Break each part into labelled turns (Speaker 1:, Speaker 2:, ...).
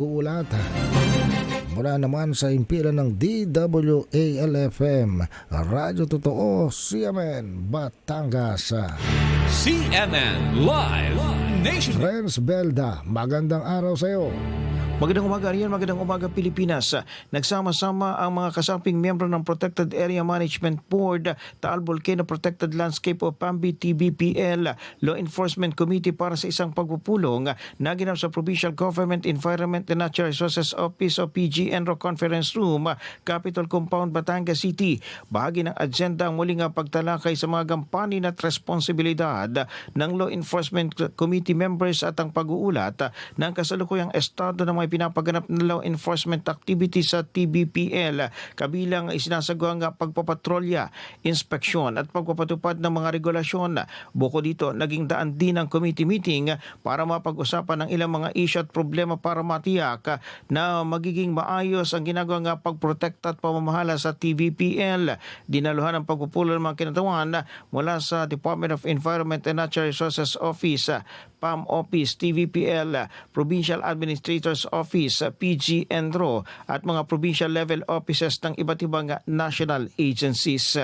Speaker 1: uulat. Mula naman sa impilan ng DWALFM, Radyo Totoo, CMN, Batangas.
Speaker 2: CNN Live Nation.
Speaker 1: Renz Belda, magandang araw sa iyo.
Speaker 3: Magandang umaga riyan, magandang umaga Pilipinas. Nagsama-sama ang mga kasaping miyembro ng Protected Area Management Board, Taal Volcano Protected Landscape o PAMBI TBPL, Law Enforcement Committee para sa isang pagpupulong na ginap sa Provincial Government Environment and Natural Resources Office o PGNRO Conference Room, Capitol Compound, Batangas City. Bahagi ng agenda ang muling pagtalakay sa mga gampanin at responsibilidad ng Law Enforcement Committee members at ang pag-uulat ng kasalukuyang estado ng mga pinapaganap na law enforcement activities sa TBPL kabilang ang isinasagawang pagpapatrolya, inspeksyon at pagpapatupad ng mga regulasyon. Buko dito, naging daan din ang committee meeting para mapag-usapan ng ilang mga issue at problema para matiyak na magiging maayos ang ginagawang pagprotekta at pamamahala sa TBPL. Dinaluhan ang pagpupulo ng mga kinatawan mula sa Department of Environment and Natural Resources Office, PAM Office, TVPL, Provincial Administrators Office, PG Enro at mga provincial level offices ng iba't ibang national agencies.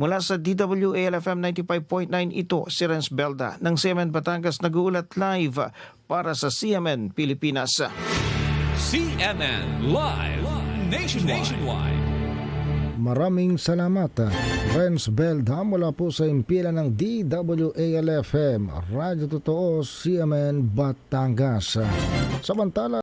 Speaker 3: Mula sa DWALFM 95.9 ito si Renz Belda ng CMN Batangas nag-uulat live para sa CMN Pilipinas.
Speaker 2: CNN Live Nation. Nationwide.
Speaker 1: Maraming salamat. Renz Belda mula po sa impilan ng DWALFM, Radyo Totoo, CMN, Batangas. Samantala,